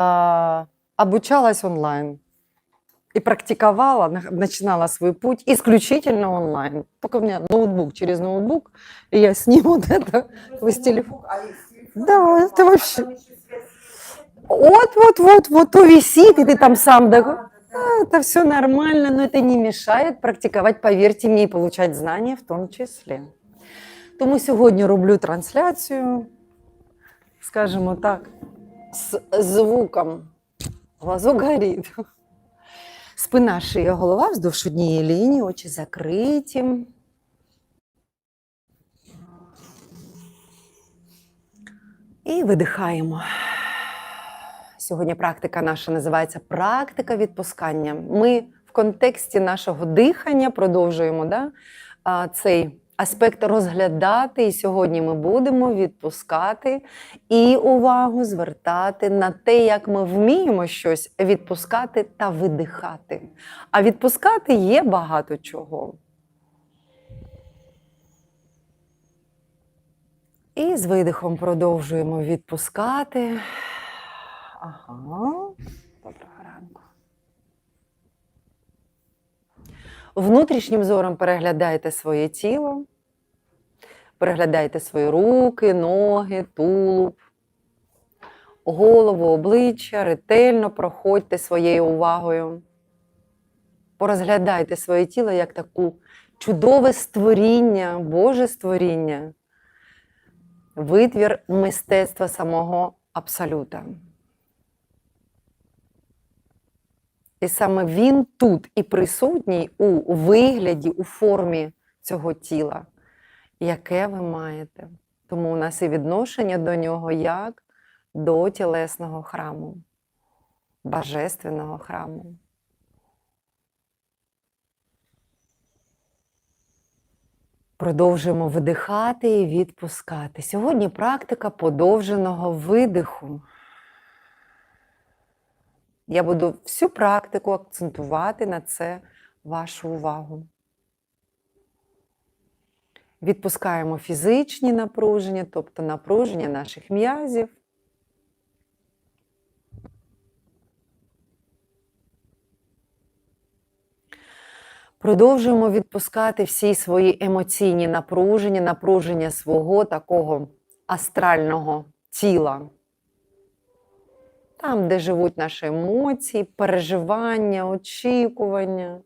а, обучалась онлайн. И практиковала, на- начинала свой путь исключительно онлайн. Только у меня ноутбук, через ноутбук, и я с ним вот это, с телефона. Да, это вообще... Вот, вот, вот, вот то висит, и ты там сам такой, «А, это все нормально, но это не мешает практиковать, поверьте мне, и получать знания в тому числі. Тому сьогодні роблю трансляцію, скажімо так, З звуком. Глазок горить. Спина, шия, голова вздовж однієї лінії, очі закриті. І видихаємо. Сьогодні практика наша називається практика відпускання. Ми в контексті нашого дихання продовжуємо да, цей аспект розглядати. І сьогодні ми будемо відпускати і увагу звертати на те, як ми вміємо щось відпускати та видихати. А відпускати є багато чого. І з видихом продовжуємо відпускати. Ага. Доброго ранку. Внутрішнім зором переглядайте своє тіло, переглядайте свої руки, ноги, тулуб, голову, обличчя, ретельно проходьте своєю увагою. Порозглядайте своє тіло як таку чудове створіння, Боже створіння, витвір мистецтва самого Абсолюта. І саме він тут і присутній у вигляді, у формі цього тіла, яке ви маєте. Тому у нас і відношення до нього як до тілесного храму, божественного храму. Продовжуємо видихати і відпускати. Сьогодні практика подовженого видиху. Я буду всю практику акцентувати на це вашу увагу. Відпускаємо фізичні напруження, тобто напруження наших м'язів. Продовжуємо відпускати всі свої емоційні напруження, напруження свого такого астрального тіла там, де живуть наші емоції, переживання, очікування.